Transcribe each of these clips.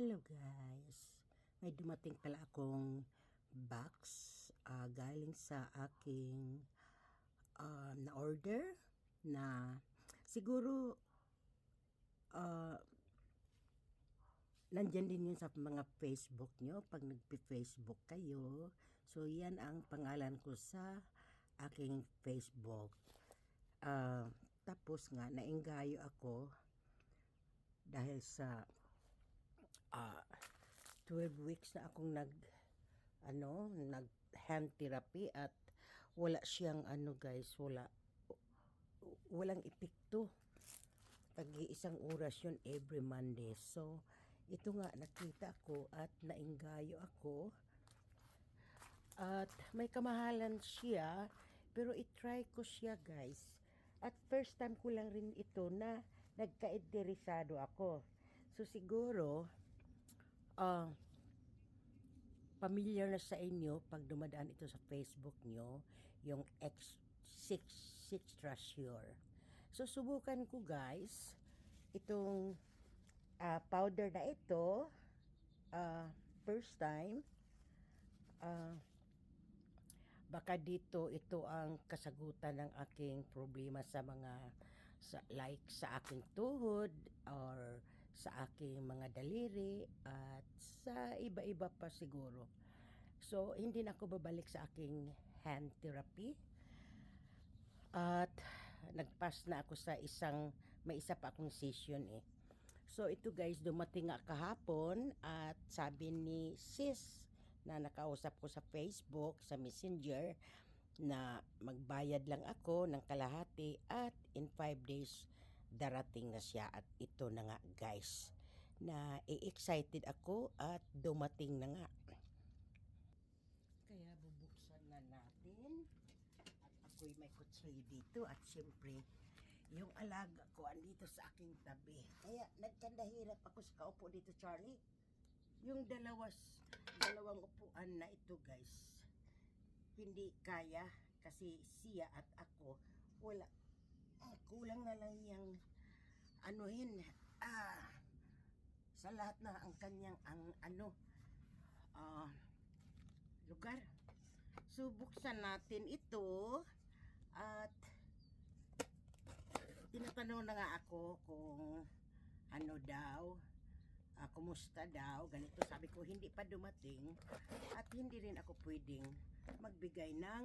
Hello guys. May dumating pala akong box ah, galing sa aking ah, na order na siguro ah, nandyan din yun sa mga Facebook nyo pag nagpi-Facebook kayo. So yan ang pangalan ko sa aking Facebook. Ah, tapos nga naenggayo ako dahil sa ah 12 weeks na akong nag ano nag hand therapy at wala siyang ano guys wala walang epekto. Tag isang oras yun every Monday. So ito nga nakita ko at nainggayo ako at may kamahalan siya pero itry ko siya guys. At first time ko lang rin ito na nagka-interesado ako. So siguro ah familiar na sa inyo pag dumadaan ito sa Facebook nyo, yung X6 Extra Sure. So, subukan ko guys, itong ah, powder na ito, ah, first time, ah, baka dito ito ang kasagutan ng aking problema sa mga sa, like sa aking tuhod or sa aking mga daliri at sa iba-iba pa siguro. So, hindi na ako babalik sa aking hand therapy. At nagpas na ako sa isang, may isa pa akong session eh. So, ito guys, dumating nga kahapon at sabi ni sis na nakausap ko sa Facebook, sa Messenger, na magbayad lang ako ng kalahati at in 5 days darating na siya at ito na nga guys. Na i-excited ako at dumating na nga. Kaya bubuksan na natin. At ako'y may kutsilyo dito. At siyempre yung alaga ko andito sa aking tabi. Kaya nagkandahirap ako sa kaupo dito Charlie. Yung dalawas dalawang upuan na ito guys. Hindi kaya kasi siya at ako wala ah, kulang na lang yung anuhin ah sa lahat na ang kanyang ang ano ah lugar. So buksan natin ito at tinatanong na nga ako kung ano daw ah, kumusta daw. Ganito sabi ko hindi pa dumating at hindi rin ako pwedeng magbigay ng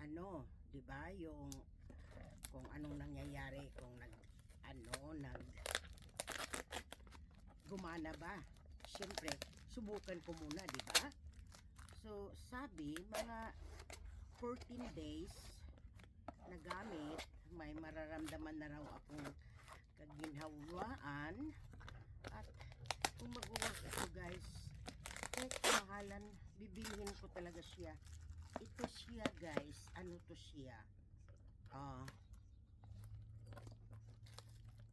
ano 'di ba yung kung anong nangyayari kung nag ano nag gumana ba? Syempre subukan ko muna 'di ba? So sabi mga 14 days na gamit may mararamdaman na raw akong kaginhawaan. At kung mag-work ako guys. Kahit kamahalan bibilihin ko talaga siya. Ito siya guys. Ano to siya? Ah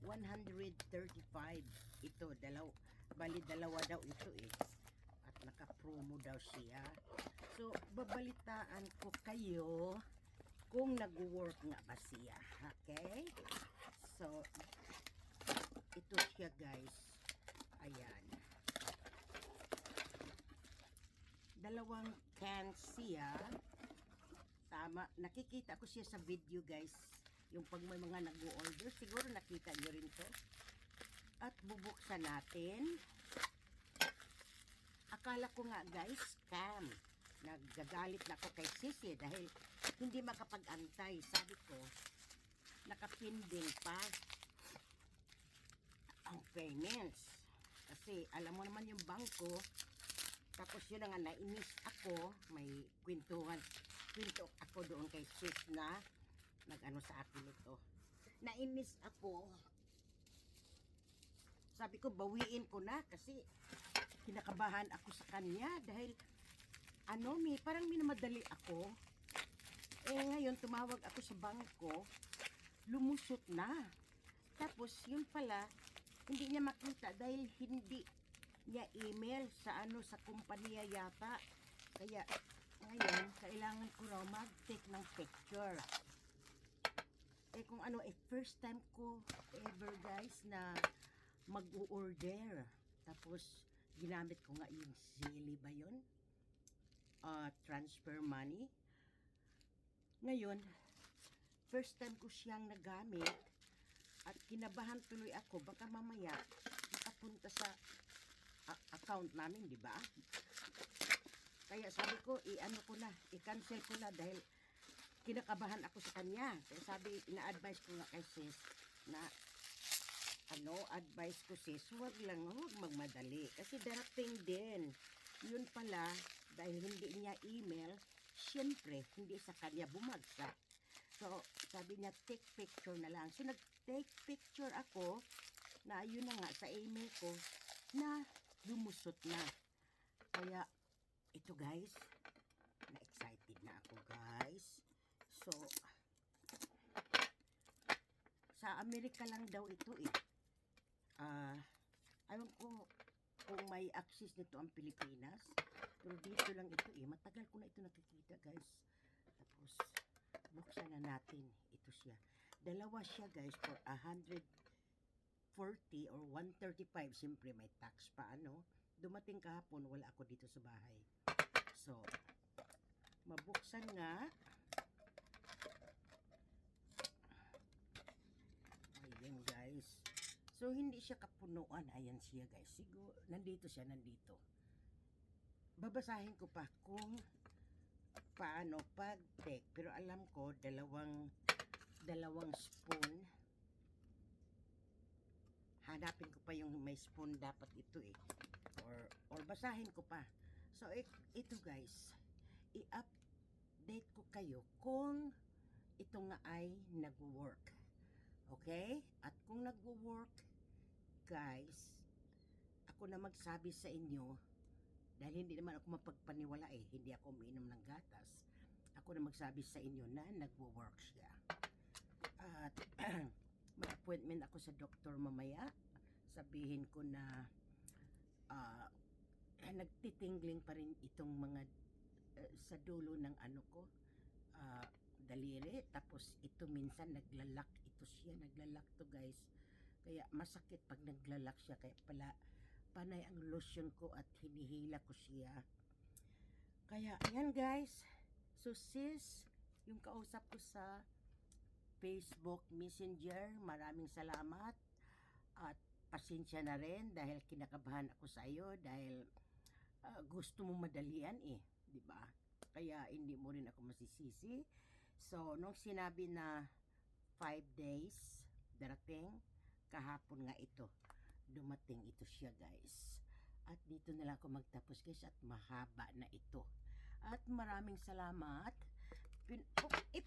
135 ito dalaw bali dalawa daw ito eh. At naka-promo daw siya. So babalitaan ko kayo kung nag-work nga ba siya okay? So ito siya guys. Ayan. Dalawang can siya. Tama nakikita ko siya sa video guys yung pag may mga nag-order siguro nakita nyo rin to. At bubuksan natin. Akala ko nga guys scam. Nagagalit na ako kay Sisi dahil hindi makapag-antay. Sabi ko nakapinding pa ang payments. Kasi alam mo naman yung bangko tapos yun na nga nainis ako. May kwentuhan kwento ako doon kay sis na nag-ano sa akin ito. Nainis ako. Sabi ko bawiin ko na kasi kinakabahan ako sa kanya dahil ano mi parang minamadali ako. Eh ngayon tumawag ako sa bangko. Lumusot na. Tapos yun pala hindi niya makita dahil hindi niya email sa ano sa kumpanya yata. Kaya ngayon kailangan ko raw mag-take ng picture eh kung ano eh first time ko ever guys na mag-order Tapos, ginamit ko nga yung Zelle ba yun? Ah, transfer money. Ngayon, first time ko siyang nagamit at kinabahan tuloy ako. Baka mamaya, makapunta sa account namin, di ba? Kaya sabi ko, i-ano ko na, i-cancel ko na dahil kinakabahan ako sa kanya. Kaya sabi, ina-advise ko nga kay sis na ano, advice ko sis, huwag lang, huwag magmadali. Kasi darating din. Yun pala, dahil hindi niya email, syempre, hindi sa kanya bumagsak. So, sabi niya, take picture na lang. So, nag-take picture ako na yun na nga sa email ko na lumusot na. Kaya, ito guys, na-excited na ako guys. So, sa Amerika lang daw ito eh. Ah, ayun ko kung may access nito ang Pilipinas. Pero dito lang ito eh. Matagal ko na ito nakikita guys. Tapos, buksan na natin. Ito siya. Dalawa siya guys for 140 or 135. Siyempre may tax pa ano. Dumating kahapon, wala ako dito sa bahay. So, mabuksan nga. Ayan guys. So, hindi siya kapunuan. Ayan siya guys. Siguro, nandito siya, nandito. Babasahin ko pa kung paano pag-take. Pero alam ko, dalawang dalawang spoon. Hanapin ko pa yung may spoon dapat ito eh. Or, or basahin ko pa. So, it- ito guys, i-update ko kayo kung ito nga ay nag-work. Okay? At kung nag-work, guys, ako na magsabi sa inyo, dahil hindi naman ako mapagpaniwala eh, hindi ako umiinom ng gatas, ako na magsabi sa inyo na nagwo-work siya. At may appointment ako sa doktor mamaya, sabihin ko na ah, nagtitingling pa rin itong mga eh, sa dulo ng ano ko, ah, daliri, tapos ito minsan naglalak ito siya, naglalak to guys. Kaya masakit pag naglalak siya, kaya pala panay ang lotion ko at hinihila ko siya. Kaya, ayan guys. So sis, yung kausap ko sa Facebook Messenger, maraming salamat. At pasensya na rin dahil kinakabahan ako sa iyo dahil ah, gusto mo madalian eh, di ba? Kaya hindi mo rin ako masisisi. So, nung sinabi na 5 days darating, kahapon nga ito, dumating ito siya guys. At dito na lang ako magtapos guys at mahaba na ito. At maraming salamat. Pin oh, ito